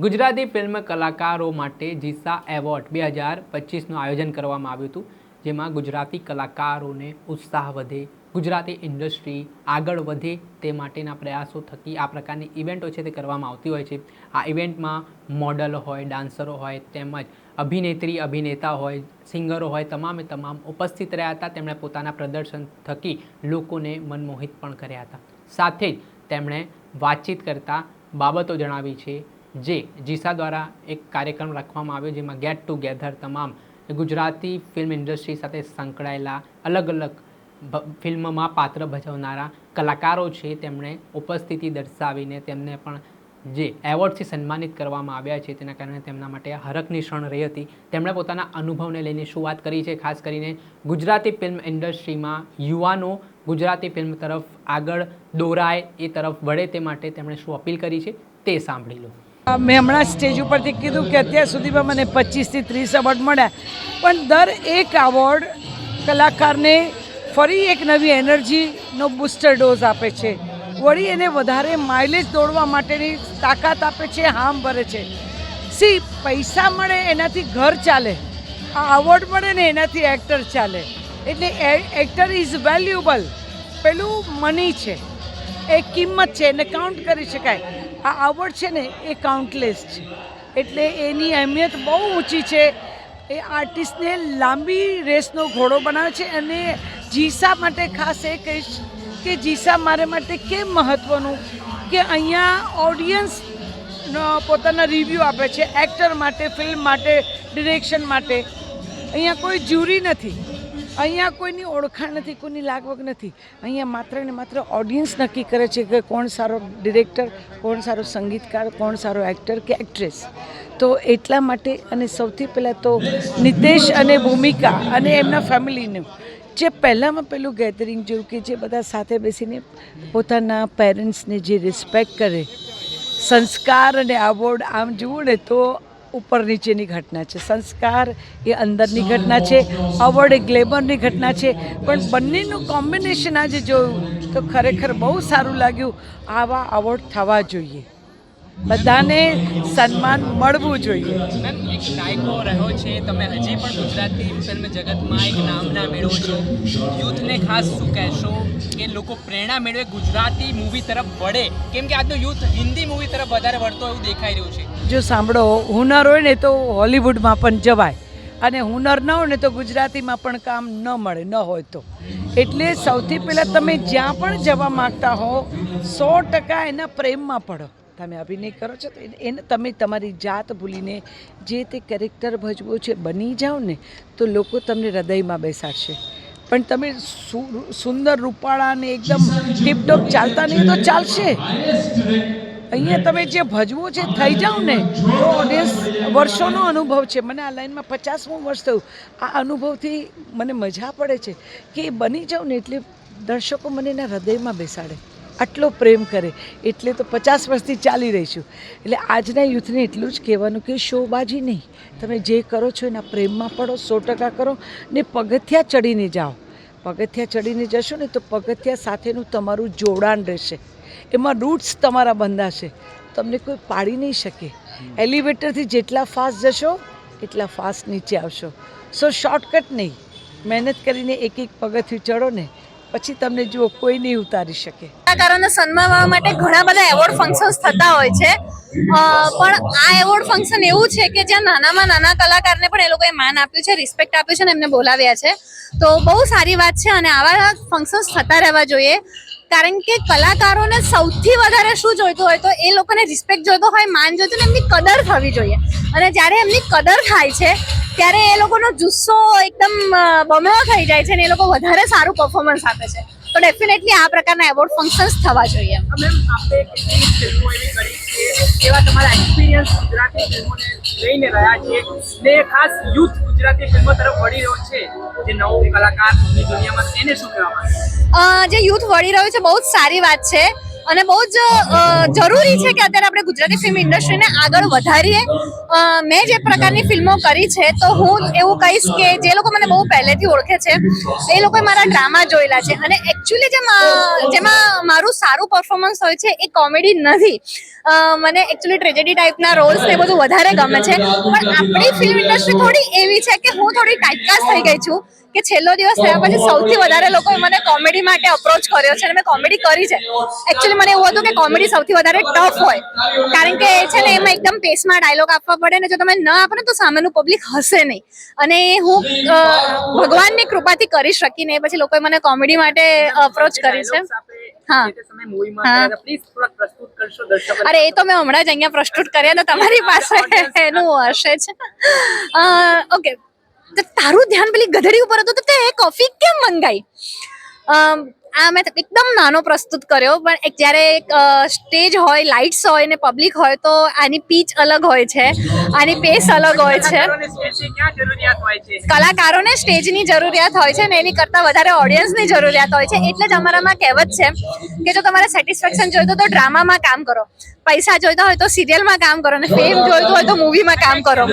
Gujarati film કલાકારો માટે જીસા award બે હજાર પચીસનું આયોજન કરવામાં આવ્યું હતું, જેમાં ગુજરાતી કલાકારોને ઉત્સાહ વધે, ગુજરાતી ઇન્ડસ્ટ્રી આગળ વધે તે માટેના પ્રયાસો થકી આ પ્રકારની ઇવેન્ટો છે તે કરવામાં આવતી હોય છે. આ ઇવેન્ટમાં મોડલ હોય, ડાન્સરો હોય, તેમજ અભિનેત્રી, અભિનેતા હોય, સિંગરો હોય, તમામે તમામ ઉપસ્થિત રહ્યા હતા. તેમણે પોતાના પ્રદર્શન થકી લોકોને મનમોહિત પણ કર્યા હતા. સાથે જ તેમણે વાતચીત કરતા બાબતો જણાવી છે. જે જીસા દ્વારા એક કાર્યક્રમ રાખવામાં આવ્યો જેમાં ગેટ ટુગેધર તમામ ગુજરાતી ફિલ્મ ઇન્ડસ્ટ્રી સાથે સંકળાયેલા અલગ અલગ ફિલ્મમાં પાત્ર ભજવનારા કલાકારો છે તેમણે ઉપસ્થિતિ દર્શાવીને તેમને પણ જે એવોર્ડથી સન્માનિત કરવામાં આવ્યા છે તેના કારણે તેમના માટે હરકની ક્ષણ રહી હતી. તેમણે પોતાના અનુભવને લઈને શું વાત કરી છે? ખાસ કરીને ગુજરાતી ફિલ્મ ઇન્ડસ્ટ્રીમાં યુવાનો ગુજરાતી ફિલ્મ તરફ આગળ દોરાય એ તરફ વળે તે માટે તેમણે શું અપીલ કરી છે? તે સાંભળી લો. મેં હમણાં સ્ટેજ ઉપરથી કીધું કે અત્યાર સુધીમાં મને પચીસથી ત્રીસ એવોર્ડ મળ્યા. પણ દર એક એવોર્ડ કલાકારને ફરી એક નવી એનર્જીનો બૂસ્ટર ડોઝ આપે છે. વળી એને વધારે માઇલેજ દોડવા માટેની તાકાત આપે છે, હામ ભરે છે. સી, પૈસા મળે એનાથી ઘર ચાલે. આ અવોર્ડ મળે ને એનાથી એક્ટર ચાલે. એટલે એક્ટર ઇઝ વેલ્યુબલ પેલું મની છે. એ કિંમત છે, એને કાઉન્ટ કરી શકાય. આ આવડ છે ને એ કાઉન્ટલેસ છે. એટલે એની અહેમિયત બહુ ઊંચી છે. એ આર્ટિસ્ટને લાંબી રેસનો ઘોડો બનાવે છે અને જીસા માટે ખાસ એ કહીશ કે જીસા મારે માટે કેમ મહત્ત્વનું કે અહીંયા ઓડિયન્સ પોતાના રિવ્યૂ આપે છે એક્ટર માટે ફિલ્મ માટે ડિરેક્શન માટે. અહીંયા કોઈ જ્યુરી નથી. અહીંયા કોઈની ઓળખાણ નથી, કોઈની લાગવગ નથી. અહીંયા માત્ર ને માત્ર ઓડિયન્સ નક્કી કરે છે કે કોણ સારો ડિરેક્ટર કોણ સારો સંગીતકાર, કોણ સારો એક્ટર કે એક્ટ્રેસ તો એટલા માટે અને સૌથી પહેલાં તો નિતેશ અને ભૂમિકા અને એમના ફેમિલીનું જે પહેલાંમાં પેલું ગેધરિંગ જેવું કે જે બધા સાથે બેસીને પોતાના પેરેન્ટ્સને જે રિસ્પેક્ટ કરે, સંસ્કાર અને અવોર્ડ આમ જુઓ ને તો ઉપર નીચેની ઘટના છે. સંસ્કાર એ અંદરની ઘટના છે, અવોર્ડ એ ગ્લેમરની ઘટના છે. પણ બંનેનું કોમ્બિનેશન આજે જોયું તો ખરેખર બહુ સારું લાગ્યું. આવા અવોર્ડ થવા જોઈએ. બધાને સન્માન મળવું જોઈએ. મેમ એક નાયકો રહ્યો છે. તમે હજી પણ ગુજરાતી ફિલ્મ જગતમાં એક નામના મેળવો છો. યુથને ખાસ શું કહેશો? કે લોકો પ્રેરણા મેળવે ગુજરાતી મૂવી તરફ વળે. કેમ કે આજનો યુથ હિન્દી મૂવી તરફ વધારે વળતો એવું દેખાઈ રહ્યું છે. જો સાંભળો હુનર હોય ને તો હોલિવૂડમાં પણ જવાય. અને હુનર ન હોય ને તો ગુજરાતીમાં પણ કામ ન મળે ન હોય તો. એટલે સૌથી પહેલાં તમે જ્યાં પણ જવા માગતા હો સો ટકા એના પ્રેમમાં પડો. તમે અભિનય કરો છો, તો એને- તમે તમારી જાત ભૂલીને જે તે કેરેક્ટર ભજવો છે, બની જાઓ ને, તો લોકો તમને હૃદયમાં બેસાડશે. પણ તમે સુંદર રૂપાળા ને એકદમ ટીપટોપ ચાલતા નહીં તો ચાલશે. અહીંયા તમે જે ભજવો છે, થઈ જાઓ ને, તો ઓડિયન્સ વર્ષોનો અનુભવ છે. મને આ લાઈનમાં પચાસમું વર્ષ થયું. આ અનુભવથી મને મજા પડે છે કે એ બની જાઉં ને એટલે દર્શકો મને એના હૃદયમાં બેસાડે. આટલો પ્રેમ કરે. એટલે તો પચાસ વર્ષથી ચાલી રહીશું. એટલે આજના યુથને એટલું જ કહેવાનું કે શોબાજી નહીં. તમે જે કરો છો એના પ્રેમમાં પડો, સો ટકા કરો ને પગથિયા ચડીને જાઓ. પગથિયા ચડીને જશો ને તો પગથિયા સાથેનું તમારું જોડાણ રહેશે. એમાં રૂટ્સ તમારા બંધાશે. તમને કોઈ પાડી નહીં શકે. એલિવેટરથી જેટલા ફાસ્ટ જશો, એટલા ફાસ્ટ નીચે આવશો. સો શોર્ટકટ નહીં. મહેનત કરીને એક એક પગથિયું ચડો ને પછી તમને જુઓ, કોઈ નહીં ઉતારી શકે. કલાકારોને સન્માનવા માટે ઘણા બધા એવોર્ડ ફંક્શન્સ થતા હોય છે. પણ આ એવોર્ડ ફંક્શન એવું છે કે જ્યાં નાનામાં નાના કલાકારને પણ એ લોકોએ માન આપ્યું છે રિસ્પેક્ટ આપ્યું છે અને એમને બોલાવ્યા છે. તો બહુ સારી વાત છે અને આવા ફંક્શન્સ થતા રહેવા જોઈએ. કારણ કે કલાકારોને સૌથી વધારે શું જોઈતું હોય તો એ લોકોને રિસ્પેક્ટ જોઈતો હોય, માન જોઈતું ને એમની કદર થવી જોઈએ. અને જ્યારે એમની કદર થાય છે, ત્યારે એ લોકોનો જુસ્સો એકદમ બમણો થઈ જાય છે અને એ લોકો વધારે સારું પરફોર્મન્સ આપે છે. તો ડેફિનેટલી આ પ્રકારના એવોર્ડ ફંક્શન્સ થવા જોઈએ. એવી તમારા ગુજરાતી ફિલ્મો તરફ વળી રહ્યો છે. જે નવો કલાકાર દુનિયામાં એને શું કહેવા જે યુથ વળી રહ્યું છે, બહુ જ સારી વાત છે અને બહુ જ જરૂરી છે કે અત્યારે આપણે ગુજરાતી ફિલ્મ ઇન્ડસ્ટ્રીને આગળ વધારીએ. મેં જે પ્રકારની ફિલ્મો કરી છે, તો હું એવું કહીશ કે જે લોકો મને બહુ પહેલેથી ઓળખે છે, એ લોકોએ મારા ડ્રામા જોયેલા છે. અને એકચ્યુઅલી જે જેમાં મારું સારું પરફોર્મન્સ હોય છે, એ કોમેડી નથી. મને એકચ્યુઅલી ટ્રેજેડી ટાઈપના રોલ્સ ને બધું વધારે ગમે છે. પણ આપણી ફિલ્મ ઇન્ડસ્ટ્રી થોડી એવી છે કે હું થોડી ટાઈપકાસ્ટ થઈ ગઈ છું. કે છેલ્લો દિવસ થયા પછી સૌથી વધારે લોકોએ મને કોમેડી માટે અપ્રોચ કર્યો છે અને મેં કોમેડી કરી છે. એકચ્યુઅલી મને એવું હતું કે કોમેડી સૌથી વધારે ટફ હોય. કારણ કે છે ને એમાં એકદમ પેસમાં ડાયલોગ આપવા પડે ને જો તમે ન આપો ને તો સામેનું પબ્લિક હશે નહીં. અને હું ભગવાનની કૃપાથી કરી શકી ને પછી લોકોએ મને કોમેડી માટે અપ્રોચ કરી છે. હા. અરે એ તો મેં હમણાં જ અહીંયા પ્રસ્તુત કર્યા તો તમારી પાસે. એનું હશે જ. ઓકે તો તારું ધ્યાન પેલી ગધડી ઉપર હતું તો તે કોફી કેમ મંગાઈ? આ મેં એકદમ નાનો પ્રસ્તુત કર્યો પણ એક જ્યારે એક સ્ટેજ હોય લાઇટ્સ હોય ને પબ્લિક હોય તો આની પીચ અલગ હોય છે આની પેસ અલગ હોય છે. કલાકારોને સ્ટેજની જરૂરિયાત હોય છે? કલાકારોને સ્ટેજની જરૂરિયાત હોય છે ને એની કરતાં વધારે ઓડિયન્સની જરૂરિયાત હોય છે એટલે જ અમારામાં કહેવત છે કે જો તમારે સેટિસ્ફેક્શન જોઈતું તો ડ્રામામાં કામ કરો. પૈસા જોઈતા હોય તો સિરિયલમાં કામ કરો ને ફેમ જોઈતું હોય તો મૂવીમાં કામ કરો.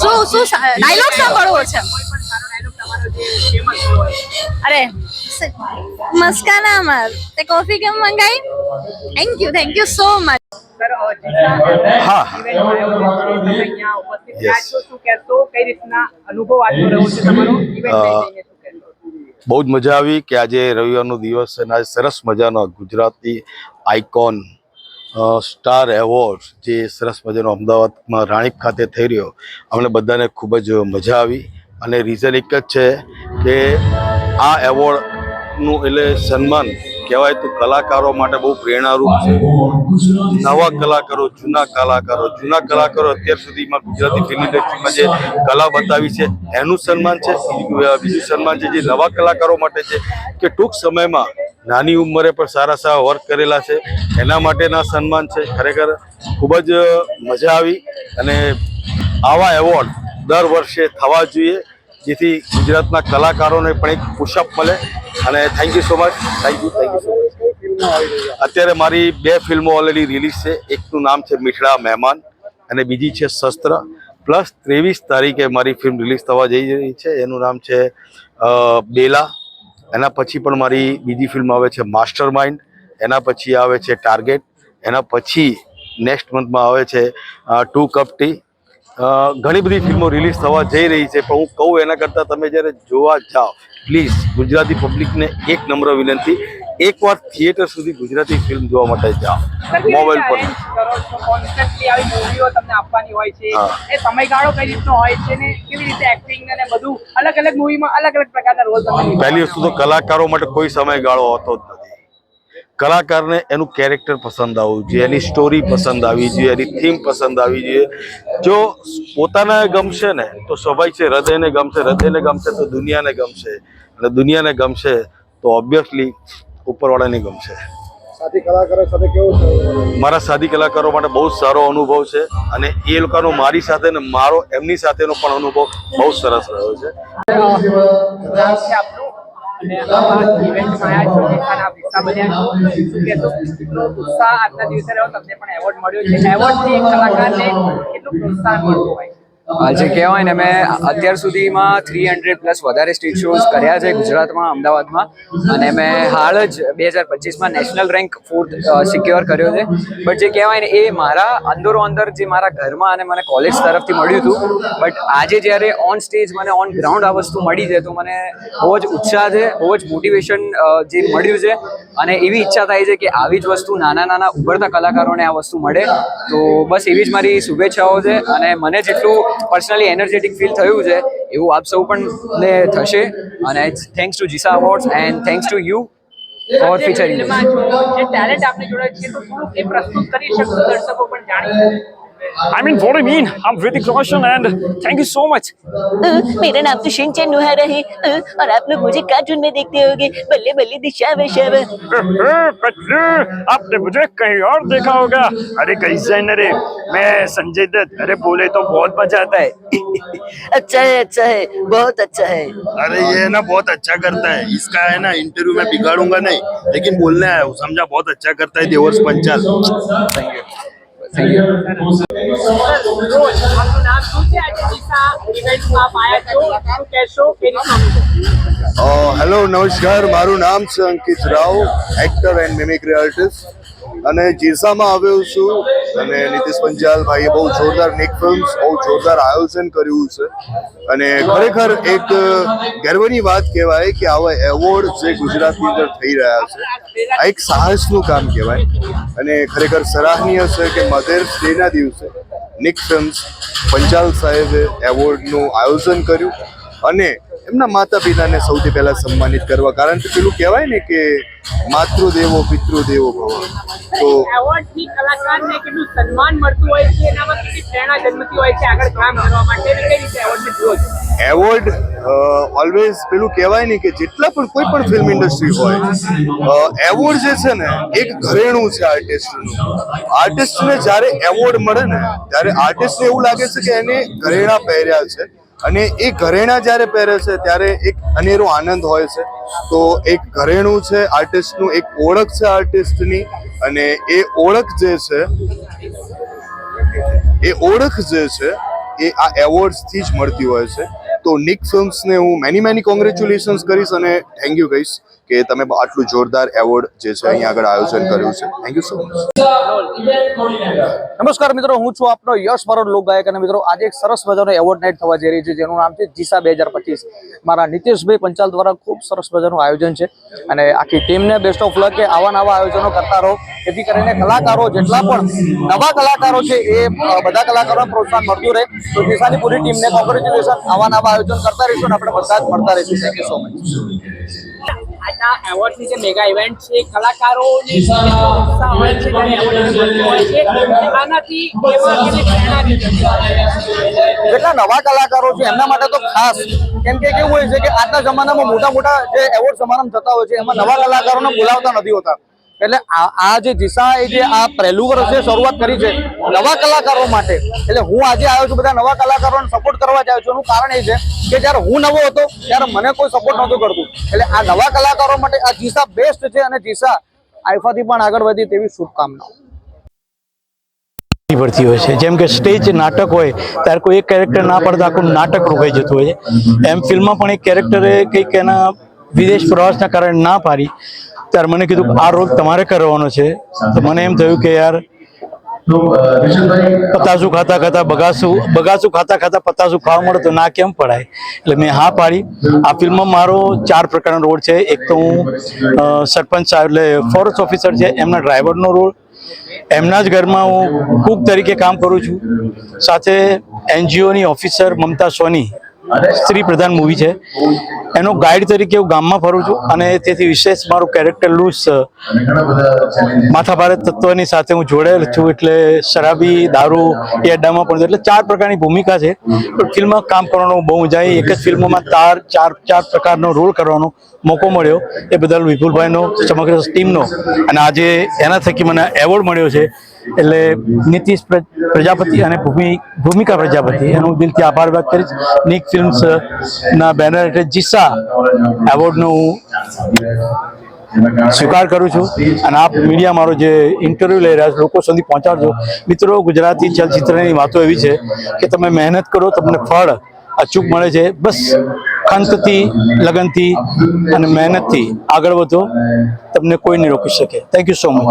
શું શું ડાયલોગ સાંભળવો છે અરે મસ્કા ના ડાયલોગ તમારો જે ફેમસ હોય અરે મસ્કાના અમર તે કોફી કેમ મંગાઈ? Thank you thank you so much હા. કઈ રીતના અનુભવ આજનો રહ્યો છે તમારો event અ, લઈને શું કહેશો બહુ જ મજા આવી કે આજે રવિવારનો દિવસ છે અને આજે સરસ મજાનો ગુજરાતી આઇકોન સ્ટાર એવોર્ડ જે સરસ મજાનો અમદાવાદમાં રાણીપ ખાતે થઈ રહ્યો, અમને બધાને ખૂબ જ મજા આવી. અને રીઝન એક જ છે કે આ એવોર્ડનું એટલે સન્માન કહેવાય તો કલાકારો માટે બહુ પ્રેરણારૂપ છે. નવા કલાકારો, જૂના કલાકારો જૂના કલાકારો અત્યાર સુધીમાં ગુજરાતી ફિલ્મ ઇન્ડસ્ટ્રીમાં જે કલા બતાવી છે, એનું સન્માન છે. બીજું સન્માન છે જે નવા કલાકારો માટે છે કે ટૂંક સમયમાં નાની ઉંમરે પણ સારા સારા વર્ક કરેલા છે. એના માટેના સન્માન છે. ખરેખર ખૂબ જ મજા આવી અને આવા એવોર્ડ દર વર્ષે થવા જોઈએ. જેથી ગુજરાતના કલાકારોને પણ એક પુશઅપ મળે અને thank you so much thank you thank you so much અત્યારે મારી બે ફિલ્મો ઓલરેડી રિલીઝ છે. એકનું નામ છે મીઠડા મહેમાન અને બીજી છે શસ્ત્ર. પ્લસ ત્રેવીસ તારીખે મારી ફિલ્મ રિલીઝ થવા જઈ રહી છે. એનું નામ છે બેલા. એના પછી પણ મારી બીજી ફિલ્મ આવે છે માસ્ટર માઇન્ડ એના પછી આવે છે ટાર્ગેટ એના પછી નેક્સ્ટ મંથમાં આવે છે ટુ કપ ટી ઘણી બધી ફિલ્મો રિલીઝ થવા જઈ રહી છે પણ હું કહું એના કરતાં તમે જ્યારે જોવા જાઓ પ્લીઝ ગુજરાતી પબ્લિકને એક નમ્ર વિનંતી એકવાર થિયેટર સુધી ગુજરાતી ફિલ્મ જોવા માટે જાઓ. મોબાઈલ પર. પહેલી વસ્તુ તો કલાકારો માટે કોઈ સમયગાળો હોતો જ નથી. કલાકારને એનું કેરેક્ટર પસંદ આવવું જોઈએ એની સ્ટોરી પસંદ આવી જોઈએ એની થીમ પસંદ આવી જોઈએ જો પોતાને ગમશે ને તો સ્વાભાવિક છે હૃદયને ગમશે હૃદયને ગમશે તો દુનિયાને ગમશે અને દુનિયાને ગમશે તો ઓબ્વિયસલી ઉપરવાળાને ગમશે સાથી કલાકારો સાથે કેવું છે મારા સાદી કલાકારો માટે બહુ જ સારો અનુભવ છે અને એ લોકોનો મારી સાથે ને મારો એમની સાથેનો પણ અનુભવ બહુ સરસ રહ્યો છે અને આવા ઇવેન્ટમાં આવ્યા છો જેખાના હિસ્સા બન્યા શું કહેશો કેટલો ઉત્સાહ આજના દિવસે રહ્યો, તમને પણ એવોર્ડ મળ્યો છે. એવોર્ડથી એક કલાકારને કેટલું પ્રોત્સાહન મળતું હોય જે કહેવાય ને, મેં અત્યાર સુધીમાં થ્રી હંડ્રેડ પ્લસ વધારે સ્ટેજ શોઝ કર્યા છે ગુજરાતમાં, અમદાવાદમાં. અને મેં હાલ જ બે હજાર પચીસમાં નેશનલ રેન્ક ફોર્થ સિક્યોર કર્યો છે. બટ જે કહેવાય ને, એ મારા અંદરો અંદર જે મારા ઘરમાં અને મને કોલેજ તરફથી મળ્યું હતું. બટ આજે જ્યારે ઓન સ્ટેજ મને ઓન ગ્રાઉન્ડ આ વસ્તુ મળી છે, તો મને બહુ જ ઉત્સાહ છે, બહુ જ મોટિવેશન જે મળ્યું છે. અને એવી ઈચ્છા થાય છે કે આવી જ વસ્તુ નાના નાના ઉભરતા કલાકારોને આ વસ્તુ મળે. તો બસ એવી જ મારી શુભેચ્છાઓ છે. અને મને જેટલું પર્સનલી એનર્જેટિક ફીલ થયું છે, એવું આપ સૌ પણ ને થશે. અને thanks to GISA awards and thanks to you for featuring જે ટેલેન્ટ આપની જોડે છે તો થોડુંક એ પ્રસ્તુત કરી શકશો દર્શકો પણ જાણી. શકે I mean, what do you mean? I'm Hrithik Roshan and thank you so much. मेरा नाम तो शिनचैन नुहारा है। और आप लोग मुझे कार्टून में देखते होंगे। बल्ले बल्ले दिशा में शब। पतलू आपने मुझे कहीं और देखा होगा। अरे कैसे है रे। मैं संजय दत्त। अरे बोले तो बहुत मज़ा आता है। अच्छा है अच्छा है। बहुत अच्छा है। अरे ये ना बहुत अच्छा करता है। इसका है ना इंटरव्यू में बिगाड़ूँगा नहीं। लेकिन बोलने आया हूँ समझा? बहुत अच्छा करता है देवर्स पंचाल। હેલો, નમસ્કાર. મારું નામ છે Ankit Rao actor and mimicry artist અને જીસામાં આવ્યો છું અને નીતિશ પંચાલ ભાઈએ બહુ જોરદાર નિક ફિલ્મ્સ બહુ જોરદાર આયોજન કર્યું છે. અને ખરેખર એક ગર્વની વાત કહેવાય કે આવા એવોર્ડ જે ગુજરાતની અંદર થઈ રહ્યા છે. આ એક સાહસનું કામ કહેવાય. અને ખરેખર સરાહનીય છે કે મધર્સ ડેના દિવસે નિક્સન્સ પંચાલ સાહેબે એવોર્ડનું આયોજન કર્યું. અને એમના માતા પિતાને સૌથી પહેલા સન્માનિત કરવા કારણ કે પેલું કહેવાય ને કે માતૃદેવો પિતૃદેવો ભવ. તો એવોર્ડ કલાકારને કેટલું સન્માન મળતું હોય છે એનામાં કેટલી પ્રેરણા જન્મતી હોય છે આગળ કામ કરવા માટે કઈ રીતે એવોર્ડને જુઓ એવોર્ડ ઓલવેઝ પેલું કહેવાય ને કે જેટલા પણ કોઈ પણ ફિલ્મ ઇન્ડસ્ટ્રી હોય એવોર્ડ જે છે ને એક ઘરેણું છે આર્ટિસ્ટનું આર્ટિસ્ટને જ્યારે એવોર્ડ મળે ને ત્યારે આર્ટિસ્ટને એવું લાગે છે કે એને ઘરેણા પહેર્યા છે. અને એ ઘરેણા જ્યારે પહેરે છે, ત્યારે એક અનેરો આનંદ હોય છે. તો એક ઘરેણું છે, આર્ટિસ્ટનું એક ઓળખ છે આર્ટિસ્ટની અને એ ઓળખ જે છે, એ ઓળખ જે છે, એ આ એવોર્ડ્સથી જ મળતી હોય છે. તો નિક ફિલ્મ્સને હું મેની મેની કોંગ્રેચ્યુલેશન્સ કરીશ અને થેન્ક યુ કહીશ. કે તમે આટલું જોરદાર એવોર્ડ જે છે અહીંયા આગળ આયોજન કર્યું છે. થેન્ક યુ સો મચ નમસ્કાર મિત્રો, હું છું આપનો યશ મારો લોકગાયક અને મિત્રો, આજે એક સરસ મજાનો એવોર્ડ નાઇટ થવા જઈ રહી છે, જેનું નામ છે જીસા બે હજાર પચીસ. મારા નીતિશભાઈ પંચાલ દ્વારા ખૂબ સરસ મજાનું આયોજન છે અને આખી ટીમને બેસ્ટ ઓફ લક કે આવા નવા આયોજનો કરતા રહો. જેથી કરીને કલાકારો જેટલા પણ નવા કલાકારો છે એ બધા કલાકારોને પ્રોત્સાહન મળતું રહે. તો જીસાની પૂરી ટીમને કોંગ્રેચ્યુલેશન આવા નવા આયોજન કરતા રહીશું અને આપણે બધા જ મળતા રહીશું. થેન્ક યુ સો મચ આજના એવોર્ડની જે મેગા ઇવેન્ટ છે કલાકારોની ઉત્સાહ હોય છે જ્યારે એવોર્ડ હોય છે. આનાથી જેટલા નવા કલાકારો છે એમના માટે તો ખાસ. કેમ કે કેવું હોય છે કે આજના જમાનામાં મોટા મોટા જે એવોર્ડ સમારંભ થતા હોય છે એમાં નવા કલાકારોને બોલાવતા નથી હોતા. એટલે આ જે દિશા એ જે આ પહેલું વર્ષે શરૂઆત કરી છે, નવા કલાકારો માટે, એટલે હું આજે આવ્યો છું બધા નવા કલાકારોને સપોર્ટ કરવા જાઉં છું. એનું કારણ એ છે કે જ્યારે હું નવો હતો, ત્યારે મને કોઈ સપોર્ટ નહોતું કરતું. એટલે આ નવા કલાકારો માટે આ દિશા બેસ્ટ છે અને દિશા આઈફાથી પણ આગળ વધી તેવી શુભકામનાઓ. પડતી હોય છે. જેમ કે સ્ટેજ નાટક હોય, ત્યારે કોઈ એક કેરેક્ટર ના પડતા આખું નાટક રોકાઈ જતું હોય છે. એમ ફિલ્મમાં પણ એક કેરેક્ટરે કંઈક એના વિદેશ પ્રવાસના કારણે ના પાડી. ત્યારે મને કીધું આ રોગ તમારે કરવાનો છે. તો મને એમ થયું કે યાર, પતાસું ખાતા ખાતા બગાસું બગાસું ખાતા ખાતા પતાસું ખાવા મળે તો ના કેમ પડાય? એટલે મેં હા પાડી. આ ફિલ્મમાં મારો ચાર પ્રકારનો રોડ છે. એક તો હું સરપંચ સાહેબ, એટલે ફોરેસ્ટ ઓફિસર છે. એમના ડ્રાઈવરનો રોડ એમના જ ઘરમાં હું કુક તરીકે કામ કરું છું. સાથે એનજીઓની ઓફિસર મમતા સોની. સ્ત્રી પ્રધાન મૂવી છે. એનો ગાઈડ તરીકે હું ગામમાં ફરું છું અને તેથી વિશેષ મારું કેરેક્ટર લૂસ માથાભારે તત્વની સાથે હું જોડાયેલ છું એટલે શરાબી, દારૂ, એ અડ્ડામાં પણ એટલે ચાર પ્રકારની ભૂમિકા છે. ફિલ્મમાં કામ કરવાનો બહુ મજા એક જ ફિલ્મમાં તાર, ચાર ચાર પ્રકારનો રોલ કરવાનો મોકો મળ્યો. એ બદલ વિપુલભાઈનો, સમગ્ર ટીમનો અને આજે એના થકી મને એવોર્ડ મળ્યો છે. એટલે નીતિશ પ્રજાપતિ અને ભૂમિ, ભૂમિકા પ્રજાપતિ. એનો હું દિલથી આભાર વ્યક્ત કરીશ. નિક ફિલ્મ્સ ના બેનર હેઠળ જીસા એવોર્ડનો હું સ્વીકાર કરું છું. અને આપ મીડિયા મારો જે ઇન્ટરવ્યુ લઈ રહ્યા છો, લોકો સુધી પહોંચાડજો. મિત્રો, ગુજરાતી ચલચિત્રની વાતો એવી છે કે તમે મહેનત કરો, તમને ફળ, અચૂક મળે છે. બસ ખંતથી, લગનથી અને મહેનતથી આગળ વધો. તમને કોઈ નહીં રોકી શકે. Thank you so much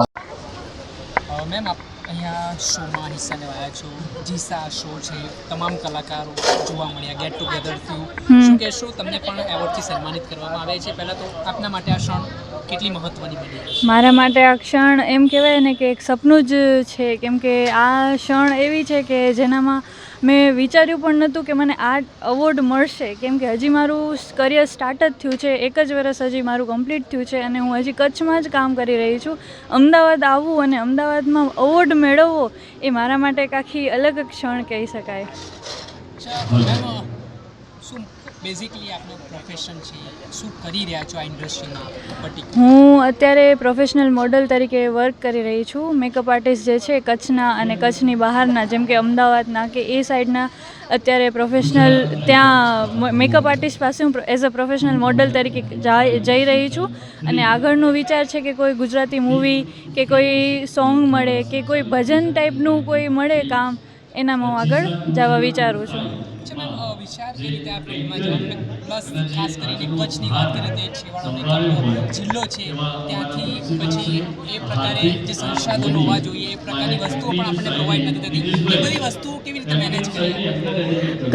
ma'am આપ અહીંયા શોમાં હિસ્સા લેવાયા છો. જીસા શો છે તમામ કલાકારો જોવા મળ્યા ગેટ ટુગેધર થયું. શું કહેશો તમને પણ એવોર્ડથી સન્માનિત કરવામાં આવે છે? પહેલાં તો આપના માટે આ ક્ષણ કેટલી મહત્ત્વની બની મારા માટે આ ક્ષણ એમ કહેવાય ને કે એક સપનું જ છે કેમ કે આ ક્ષણ એવી છે કે જેનામાં મેં વિચાર્યું પણ નહોતું કે મને આ અવોર્ડ મળશે. કેમ કે હજી મારું કરિયર સ્ટાર્ટ જ થયું છે. એક જ વર્ષ હજી મારું કમ્પ્લીટ થયું છે અને હું હજી કચ્છમાં જ કામ કરી રહી છું. અમદાવાદ આવવું અને અમદાવાદમાં અવોર્ડ મેળવવો એ મારા માટે એક આખી અલગ ક્ષણ કહી શકાય. બેઝિકલી આપનું પ્રોફેશન છે, શું કરી રહ્યા છો આ ઇન્ડસ્ટ્રીમાં હું અત્યારે પ્રોફેશનલ મોડલ તરીકે વર્ક કરી રહી છું. મેકઅપ આર્ટિસ્ટ જે છે, કચ્છના અને કચ્છની બહારના, જેમ કે અમદાવાદના કે એ સાઈડના, અત્યારે પ્રોફેશનલ ત્યાં મેકઅપ આર્ટિસ્ટ પાસે હું એઝ અ પ્રોફેશનલ મોડલ તરીકે જઈ રહી છું. અને આગળનો વિચાર છે કે કોઈ ગુજરાતી મૂવી કે કોઈ સોંગ મળે, કે કોઈ ભજન ટાઈપનું કોઈ મળે કામ, એનામાં હું આગળ જવા વિચારું છું. અચ્છા મેમ? વિચાર કઈ રીતે આ ફિલ્ડમાં જવાનું? પ્લસ ખાસ કરીને કચ્છની વાત કરીએ તો એક છેવાડો નીકળતો જિલ્લો છે. ત્યાંથી પછી એ પ્રકારે જે સંસાધનો હોવા જોઈએ એ પ્રકારની વસ્તુઓ પણ આપણને પ્રોવાઈડ નથી થતી. એ બધી વસ્તુઓ કેવી રીતે મેનેજ કરીએ?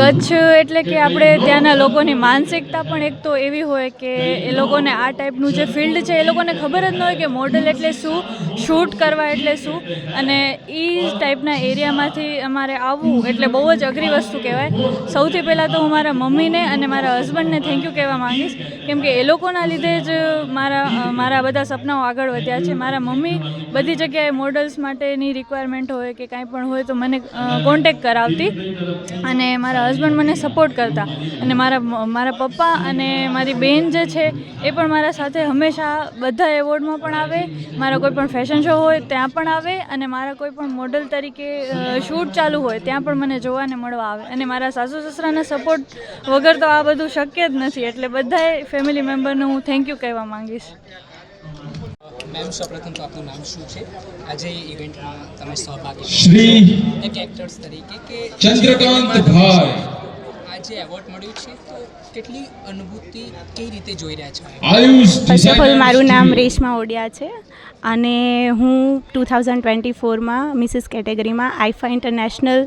કચ્છ એટલે કે આપણે ત્યાંના લોકોની માનસિકતા પણ એક તો એવી હોય કે એ લોકોને આ ટાઈપનું જે ફિલ્ડ છે એ લોકોને ખબર જ ન હોય કે મોડલ એટલે શું શૂટ કરવા એટલે શું. અને એ ટાઈપના એરિયામાંથી અમારે આવવું એટલે બહુ જ અઘરી વસ્તુ કહેવાય. સૌથી પહેલાં તો હું મારા મમ્મીને અને મારા હસબન્ડને થેન્ક યુ કહેવા માંગીશ. કેમ કે એ લોકોના લીધે જ મારા મારા બધા સપનાઓ આગળ વધ્યા છે. મારા મમ્મી બધી જગ્યાએ મોડલ્સ માટેની રિક્વાયરમેન્ટ હોય કે કાંઈ પણ હોય તો મને કોન્ટેક કરાવતી અને મારા હસબન્ડ મને સપોર્ટ કરતા. અને મારા મારા પપ્પા અને મારી બેન જે છે એ પણ મારા સાથે હંમેશા બધા એવોર્ડમાં પણ આવે. મારા કોઈ પણ ફેશન શો હોય ત્યાં પણ આવે અને મારા કોઈ પણ મોડલ તરીકે શૂટ ચાલુ હોય ત્યાં પણ મને જોવાને મળવા આવે. અને મારા સાસુ સસરાના સપોર્ટ વગર તો આ બધું શક્ય જ નથી. એટલે બધાએ ફેમિલી મેમ્બરને હું થેન્ક યુ કહેવા માંગીશ. મેમ સૌપ્રથમ તો આપનું નામ શું છે? આજે ઇવેન્ટમાં તમે સહભાગી શ્રી એક એક્ટર્સ તરીકે કે ચંદ્રકાંતભાઈ આજે એવોર્ડ મળ્યું છે તો કેટલી અનુભૂતિ કઈ રીતે જોઈ રહ્યા છો? આયુષ ફર્સ્ટ ઓફ ઓલ મારું નામ રેશમા ઓડિયા છે. અને હું ટુ થાઉઝન્ડ ટ્વેન્ટી ફોરમાં મિસિસ કેટેગરીમાં આઈફા ઇન્ટરનેશનલ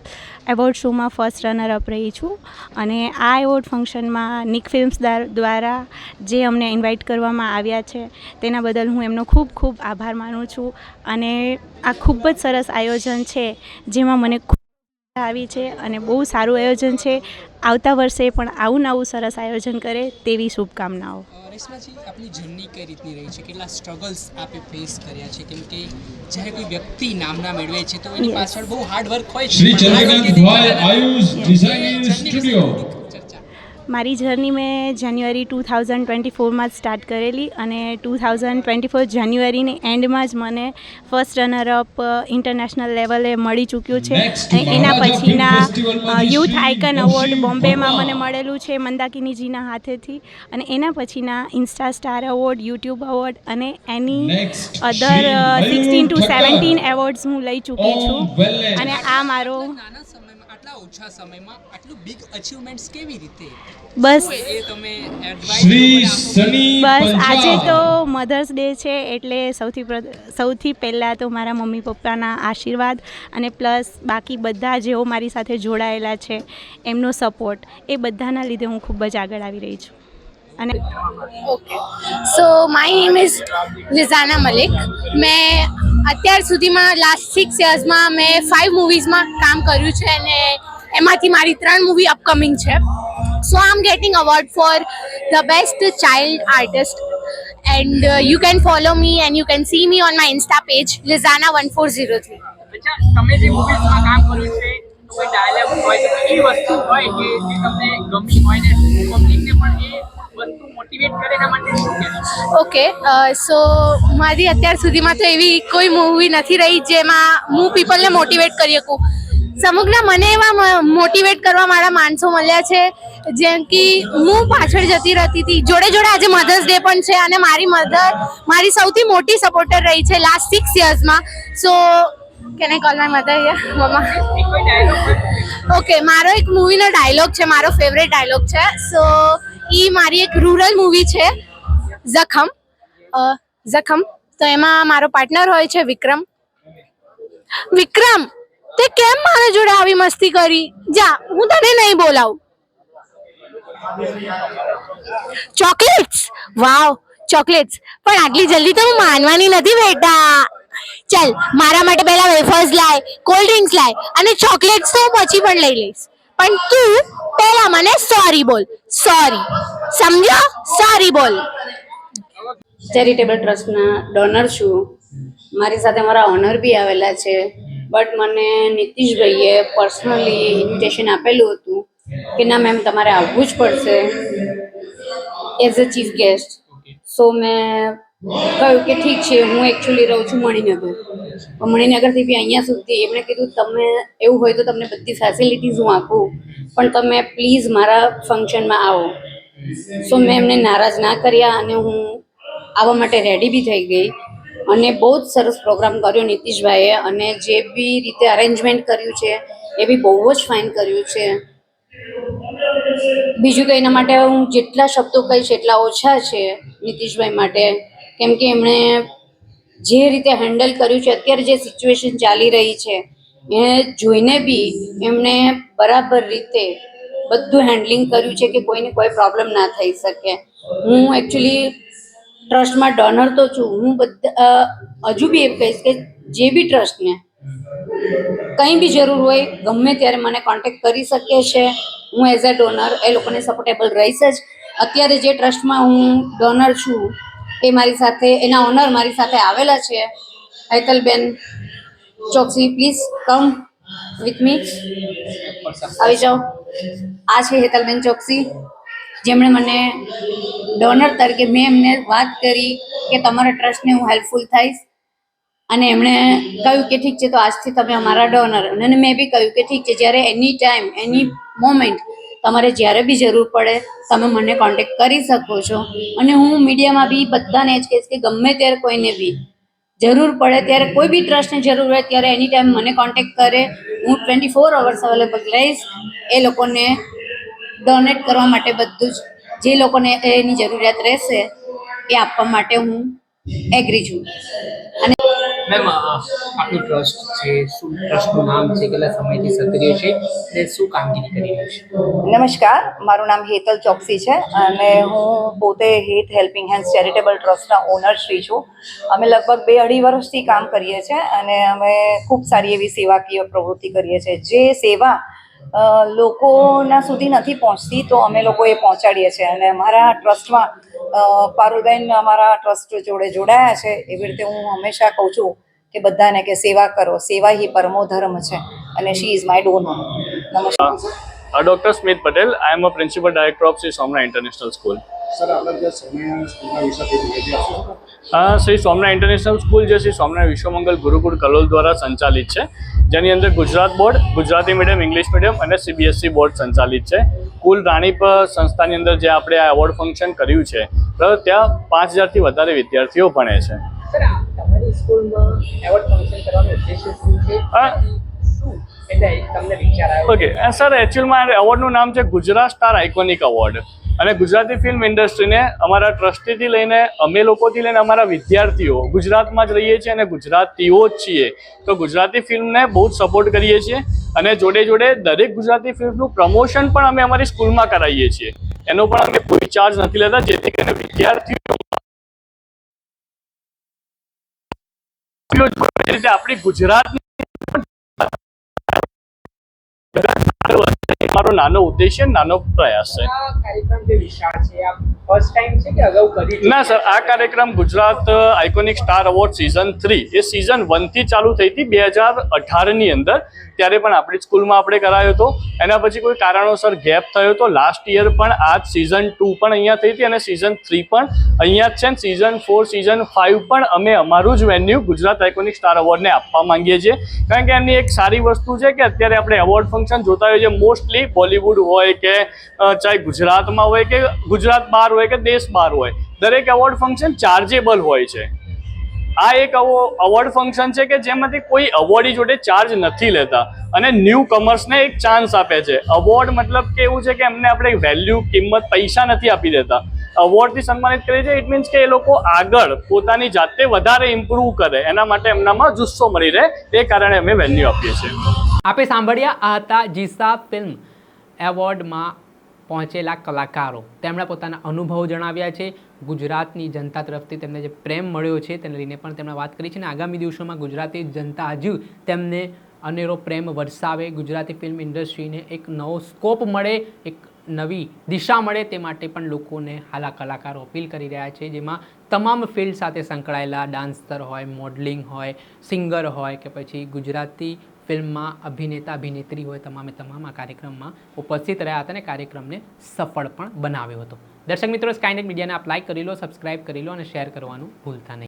એવોર્ડ શોમાં ફર્સ્ટ રનર અપ રહી છું. અને આ એવોર્ડ ફંક્શનમાં નિક ફિલ્મ્સ દ્વારા જે અમને ઇન્વાઇટ કરવામાં આવ્યા છે, તેના બદલ હું એમનો ખૂબ ખૂબ આભાર માનું છું. અને આ ખૂબ જ સરસ આયોજન છે, જેમાં મને ખૂબ આવી છે અને બહુ સારું આયોજન છે. આવતા વર્ષે પણ આવું નવું સરસ આયોજન કરે તેવી શુભકામનાઓ. રેશમાજી આપની જર્ની કઈ રીતની રહી છે? કેટલા સ્ટ્રગલ્સ આપે ફેસ કર્યા છે? કેમ કે જ્યારે કોઈ વ્યક્તિ નામના મેળવે છે તો એની પાછળ બહુ હાર્ડ વર્ક હોય છે. શ્રી ચંદ્રકાંત આયુષ ડિઝાઇનિંગ સ્ટુડિયો મારી જર્ની મેં જાન્યુઆરી ટુ થાઉઝન્ડ ટ્વેન્ટી ફોરમાં જ સ્ટાર્ટ કરેલી અને ટુ થાઉઝન્ડ ટ્વેન્ટી ફોર જાન્યુઆરીની એન્ડમાં જ મને ફર્સ્ટ રનરઅપ ઇન્ટરનેશનલ લેવલે મળી ચૂક્યું છે. અને એના પછીના યુથ આઇકન અવોર્ડ બોમ્બેમાં મને મળેલું છે મંદાકિનીજીના હાથેથી. અને એના પછીના insta star award YouTube award અને એની other sixteen to seventeen awards હું લઈ ચૂકી છું. અને આ મારો ઓછા સમયમાં આટલું બિગ અચીવમેન્ટ્સ કેવી રીતે? બસ. એ તમે બસ આજે તો મધર્સ ડે છે એટલે સૌથી પ્ર- સૌથી પહેલાં તો મારા મમ્મી પપ્પાના આશીર્વાદ અને પ્લસ બાકી બધા જેઓ મારી સાથે જોડાયેલા છે એમનો સપોર્ટ એ બધાના લીધે હું ખૂબ જ આગળ આવી રહી છું. અને okay so my name is Lizana Malik મેં અત્યાર સુધીમાં લાસ્ટ સિક્સ યર્સમાં મેં ફાઇવ મૂવીઝમાં કામ કર્યું છે અને એમાંથી મારી ત્રણ મૂવી અપકમિંગ છે. So I am getting award for the best child artist and you can follow me and you can see me on my insta page Lizana one four zero three તમે જે મૂવીઝમાં કામ કર્યું છે કોઈ dialog હોય તો એવી વસ્તુ હોય કે જે તમને ગમી હોય ને પબ્લિકને પણ એ વસ્તુ મોટિવેટ કરે એના માટે શું કહેશો ઓકે સો મારી અત્યાર સુધીમાં તો એવી કોઈ મૂવી નથી રહી જેમાં હું પીપલને મોટિવેટ કરી શકું. સમગ્ર મને એવા મોટિવેટ કરવા મારા માણસો મળ્યા છે, જેમ કે હું પાછળ જતી રહેતી હતી. જોડે જોડે આજે મધર્સ ડે પણ છે અને મારી મધર મારી સૌથી મોટી સપોર્ટર રહી છે last six યર્સમાં so can call my mother યા મમ્મા ઓકે મારો એક મૂવીનો ડાયલોગ છે, મારો ફેવરેટ ડાયલોગ છે. સો એ મારી એક રૂરલ મૂવી છે જખમ જખમ તો એમાં મારો પાર્ટનર હોય છે વિક્રમ વિક્રમ તે કેમ મારા જોડે આવી મસ્તી કરી? જા, હું તને નહીં બોલાવું. ચોકલેટ્સ? Wow, chocolates. પણ આટલી જલ્દી તો હું માનવાની નથી બેટા. ચાલ, મારા માટે પહેલા વેફર્સ લાય, કોલ્ડ ડ્રિંક્સ લાય, અને ચોકલેટ્સ તો પછી પણ લઈ લઈશ. પણ તું પહેલા મને સોરી બોલ. સોરી. સમજો? સોરી બોલ. ચેરિટેબલ ટ્રસ્ટના ડોનર છું. મારી સાથે મારા ઓનર બી આવેલા છે. બટ મને નીતિશભાઈએ પર્સનલી ઇન્વિટેશન આપેલું હતું કે ના મેમ તમારે આવવું જ પડશે as a chief guest so મેં કહ્યું કે ઠીક છે, હું એકચ્યુઅલી રહું છું મણિનગર. મણિનગરથી બી અહીંયા સુધી એમણે કીધું, તમે એવું હોય તો તમને બધી ફેસિલિટીઝ હું આપું, પણ તમે પ્લીઝ મારા ફંક્શનમાં આવો. સો મેં એમને નારાજ ના કર્યા અને હું આવવા માટે રેડી બી થઈ ગઈ. અને બહુ જ સરસ પ્રોગ્રામ કર્યો નીતિશભાઈએ અને જે બી રીતે અરેન્જમેન્ટ કર્યું છે, એ બી બહુ જ ફાઇન કર્યું છે. બીજું તો એના માટે હું જેટલા શબ્દો કહીશ એટલા ઓછા છે નીતિશભાઈ માટે. કેમ કે એમણે જે રીતે હેન્ડલ કર્યું છે, અત્યારે જે સિચ્યુએશન ચાલી રહી છે, એ જોઈને બી એમણે બરાબર રીતે બધું હેન્ડલિંગ કર્યું છે કે કોઈને કોઈ પ્રોબ્લેમ ના થઈ શકે. હું એકચ્યુઅલી ટ્રસ્ટમાં ડોનર તો છું. હું બધા હજુ બી એમ કહીશ કે જે બી ટ્રસ્ટને કંઈ બી જરૂર હોય ગમે ત્યારે મને કોન્ટેક્ટ કરી શકે છે હું એઝ અ ડોનર એ લોકોને સપોર્ટેબલ રહીશ જ. અત્યારે જે ટ્રસ્ટમાં હું ડોનર છું એ મારી સાથે એના ઓનર મારી સાથે આવેલા છે. Hetalben Choksi please come with me આવી જાઓ. આ છે હેતલબેન ચોકસી. જેમણે મને ડોનર તરીકે મેં એમને વાત કરી કે તમારા ટ્રસ્ટને હું હેલ્પફુલ થઈશ. અને એમણે કહ્યું કે ઠીક છે, તો આજથી તમે અમારા ડોનર અને મેં બી કહ્યું કે ઠીક છે, જ્યારે એની ટાઈમ એની મોમેન્ટ તમારે જ્યારે બી જરૂર પડે, તમે મને કોન્ટેક્ટ કરી શકો છો. અને હું મીડિયામાં બી બધાને જ કહીશ કે ગમે ત્યારે કોઈને બી જરૂર પડે, ત્યારે કોઈ બી ટ્રસ્ટને જરૂર હોય, ત્યારે એની ટાઈમ મને કોન્ટેક્ટ કરે. હું ટ્વેન્ટી ફોર અવર્સ અવેલેબલ રહીશ એ લોકોને ડોનેટ કરવા માટે બધું જ જે લોકોને એની જરૂરિયાત રહેશે એ આપવા માટે હું એગ્રી છું. અને મેમ આપનું ટ્રસ્ટ છે શું ટ્રસ્ટનું નામ છે કેટલા સમયથી સક્રિય છે અને શું કામગીરી કરી રહ્યું છે? નમસ્કાર મારું નામ હેતલ ચોકસી છે અને હું પોતે હેત હેલ્પિંગ હેન્ડ્સ ચેરિટેબલ ટ્રસ્ટના ઓનર શ્રી છું. અમે લગભગ બે અઢી વર્ષથી કામ કરીએ છીએ અને અમે ખૂબ સારી એવી સેવાકીય પ્રવૃત્તિ કરીએ છીએ. જે સેવા લોકોના સુધી નથી પહોંચતી, તો અમે લોકો એ પહોંચાડીએ છીએ. અને અમારા ટ્રસ્ટમાં પારુલબેન અમારા ટ્રસ્ટ જોડે જોડાયા છે. એવી રીતે હું હંમેશા કહું છું કે બધાને કે સેવા કરો. સેવા હિ પરમો ધર્મ છે. અને શી ઇઝ માય ડોનર. નમસ્કાર. Doctor Smit Patel. I am a principal director of Shri Somna international International Shri Somnath international school જે શ્રી સોમનાથ વિશ્વમંગલ ગુરુકુળ કલોલ દ્વારા સંચાલિત છે. જેની અંદર Gujarat board Gujarati medium English medium અને સીબીએસસી બોર્ડ સંચાલિત છે. કુલ રાણીપ સંસ્થાની અંદર જે આપણે આ એવોર્ડ ફંક્શન કર્યું છે બરાબર ત્યાં પાંચ હજારથી વધારે વિદ્યાર્થીઓ ભણે છે. સર આ તમારી સ્કૂલમાં એવોર્ડ ફંક્શન કરવાનો ઉદ્દેશ્ય શું છે? હા. શું? એટલે તમને વિચાર આવ્યો. ઓકે સર એકચ્યુઅલમાં એવોર્ડનું નામ છે ગુજરાત સ્ટાર આઇકોનિક એવોર્ડ. અને ગુજરાતી ફિલ્મ ઇન્ડસ્ટ્રીને અમારા ટ્રસ્ટીથી લઈને અમે લોકોથી લઈને અમારા વિદ્યાર્થીઓ ગુજરાતમાં જ રહીએ છીએ અને ગુજરાતીઓ જ છીએ. તો ગુજરાતી ફિલ્મને બહુ જ સપોર્ટ કરીએ છીએ અને જોડે જોડે દરેક ગુજરાતી ફિલ્મનું પ્રમોશન પણ અમે અમારી સ્કૂલમાં કરાવીએ છીએ. એનો પણ અમે કોઈ ચાર્જ નથી લેતા, જેથી કરીને વિદ્યાર્થીઓ આપણી ગુજરાતની મારો નાનો ઉદ્દેશ્ય નાનો પ્રયાસ છે. ના સર આ કાર્યક્રમ Gujarat iconic star award season three એ સિઝન વનથી ચાલુ થઈ હતી બે હજાર અઢારની અંદર. ત્યારે પણ આપણી સ્કૂલમાં આપણે કરાયો હતો. એના પછી કોઈ કારણોસર ગેપ થયો હતો લાસ્ટ યર પણ આ જ સિઝન ટુ પણ અહીંયા થઈ હતી અને સિઝન થ્રી પણ અહીંયા જ છે. ને સિઝન ફોર સિઝન ફાઇવ પણ અમે અમારું જ વેન્યુ ગુજરાત આઇકોનિક સ્ટાર અવોર્ડને આપવા માંગીએ છીએ. કારણ કે એમની એક સારી વસ્તુ છે કે અત્યારે આપણે એવોર્ડ ફંક્શન જોતા હોઈએ છીએ. મોસ્ટલી બોલિવૂડ હોય કે ચાહે ગુજરાતમાં હોય કે ગુજરાત બહાર હોય કે દેશ બહાર હોય, દરેક એવોર્ડ ફંક્શન ચાર્જેબલ હોય છે. આ એક અવોર્ડ ફંક્શન છે કે જેમાંથી કોઈ અવોર્ડી જોડે ચાર્જ નથી લેતા અને ન્યૂ કમર્સને એક ચાન્સ આપે છે. અવોર્ડ મતલબ કે એવું છે કે એમને આપણે વેલ્યુ કિંમત પૈસા નથી આપી દેતા. અવોર્ડથી સન્માનિત કરીએ છીએ ઇટ મીન્સ કે એ લોકો આગળ પોતાની જાતે વધારે ઇમ્પ્રૂવ કરે. એના માટે એમનામાં જુસ્સો મળી રહે. એ કારણે અમે વેન્યુ આપીએ છીએ. આપે સાંભળ્યા આ હતા જીસા ફિલ્મ. એવોર્ડમાં પહોંચેલા કલાકારો. તેમણે પોતાના અનુભવો જણાવ્યા છે. ગુજરાતની જનતા તરફથી તેમને જે પ્રેમ મળ્યો છે તેને લઈને પણ તેમણે વાત કરી છે અને આગામી દિવસોમાં ગુજરાતી જનતા હજુ તેમને અનેરો પ્રેમ વરસાવે. ગુજરાતી ફિલ્મ ઇન્ડસ્ટ્રીને એક નવો સ્કોપ મળે, એક નવી દિશા મળે તે માટે પણ લોકોને હાલ કલાકારો અપીલ કરી રહ્યા છે. જેમાં તમામ ફિલ્ડ સાથે સંકળાયેલા ડાન્સર હોય, મોડલિંગ હોય, સિંગર હોય કે પછી ગુજરાતી ફિલ્મમાં અભિનેતા, અભિનેત્રી હોય તમામે તમામ આ કાર્યક્રમમાં ઉપસ્થિત રહ્યા હતા અને કાર્યક્રમને સફળ પણ બનાવ્યો હતો. દર્શક મિત્રો સ્કાયનેટ મીડિયાને આપ લાઇક કરી લો સબસ્ક્રાઇબ કરી લો અને શેર કરવાનું ભૂલતા નહીં.